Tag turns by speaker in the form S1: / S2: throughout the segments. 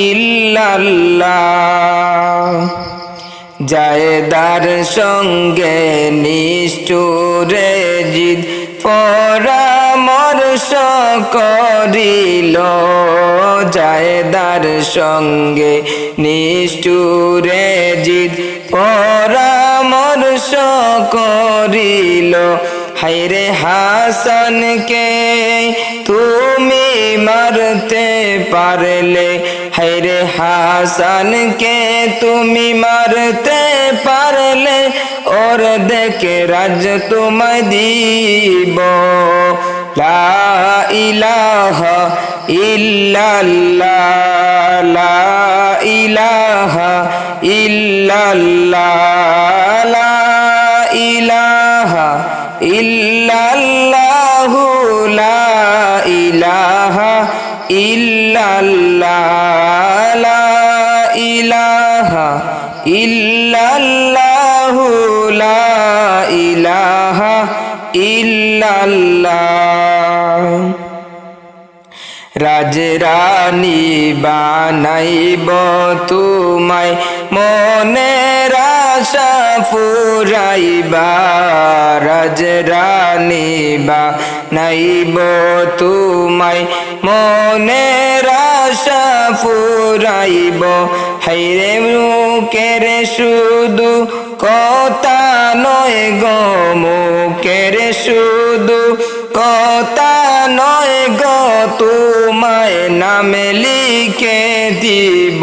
S1: ইল্লাল্লাহ। জায়দার সঙ্গে নিষ্ঠুরে জিদ পরামর্শ করিল। জায়দার সঙ্গে নিষ্ঠুরে জিদ পরামর্শ করিল। হাইরে হাসানকে তুমি মারতে পারলে হাইরে হাসানকে তুমি মারতে পারলে ওর দেখে রাজ তোমায় দিব। লা ইল্লাল্লাহু, লা ইলাহা ইল্লাল্লাহ, লা ইলাহা ইল্লাল্লাহু লা ইলাহা ইল্লাল্লাহ। রাজরানী বানাইব তোমায় মনে আশা ফুরাইবা রাজরানী বানাইব তোমায় মনের আশা ফুরাইব। হাইরে মুখের শুধু কথা নয় গো, মুখের শুধু কথা নয় গো, তোমায় নামে লিখে দিব।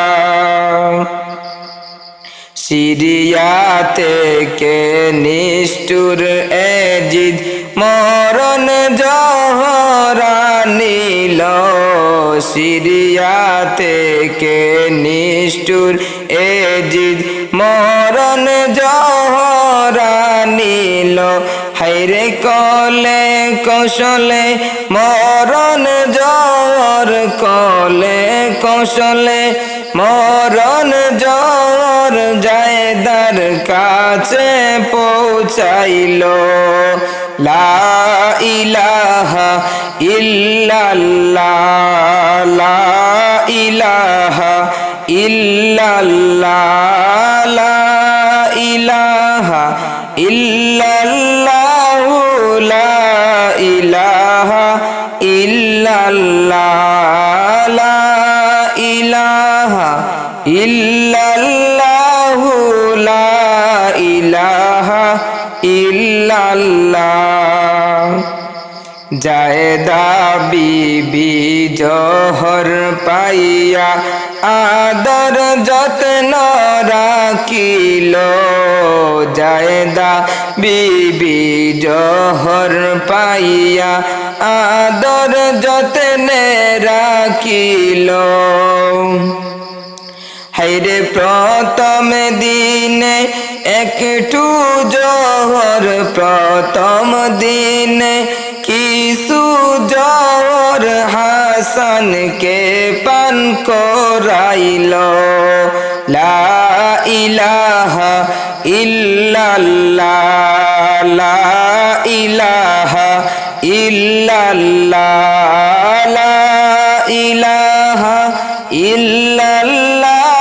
S1: সিরিয়া থেকে নিষ্ঠুর এজিদ? মরণ জহরা নীল। সিরিয়া থেকে নিষ্ঠুর এজিদ? মরণ জহরা নীল। হাইরে কলে কৌশলে, মরণ জ্বর কলে কৌশলে, মরণ জ্বর জায়দার কাছে পৌঁছাইল। লা ইলাহা ইল্লাল্লাহ, লা ইলাহা ইল্লাল্লাহ, লা ইলাহা ইল্লাল্লাহু, লা ইলাহা ইল্লাল্লাহ ইলাহা ইল্লাল্লাহ জায়দা বিবি জহর পাইয়া আদর যত্ন রাখিল। জায়দা বিবি জহর পাইয়া আদর যত্নে রাখিল। হাইরে প্রথম দিনে একটু জহর, প্রথম দিনে কিছু জহর হাসানকে পান করাইল। লা ইলাহা ইল্লাল্লাহ, লা ইলাহা ইল্লাল্লাহু।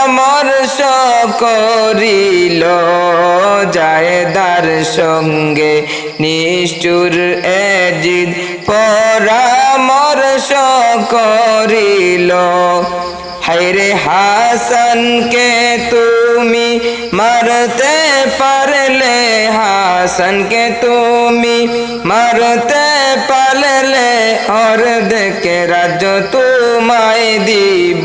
S1: পরামর্শ করিল, জায়দার সঙ্গে নিষ্ঠুর এজিদ পরামর্শ করিল। হাইরে হাসানকে তুমি মারতে পারলে, হাসানকে তুমি মারতে পারলে দেখে রাজ্য তোমায় দিব।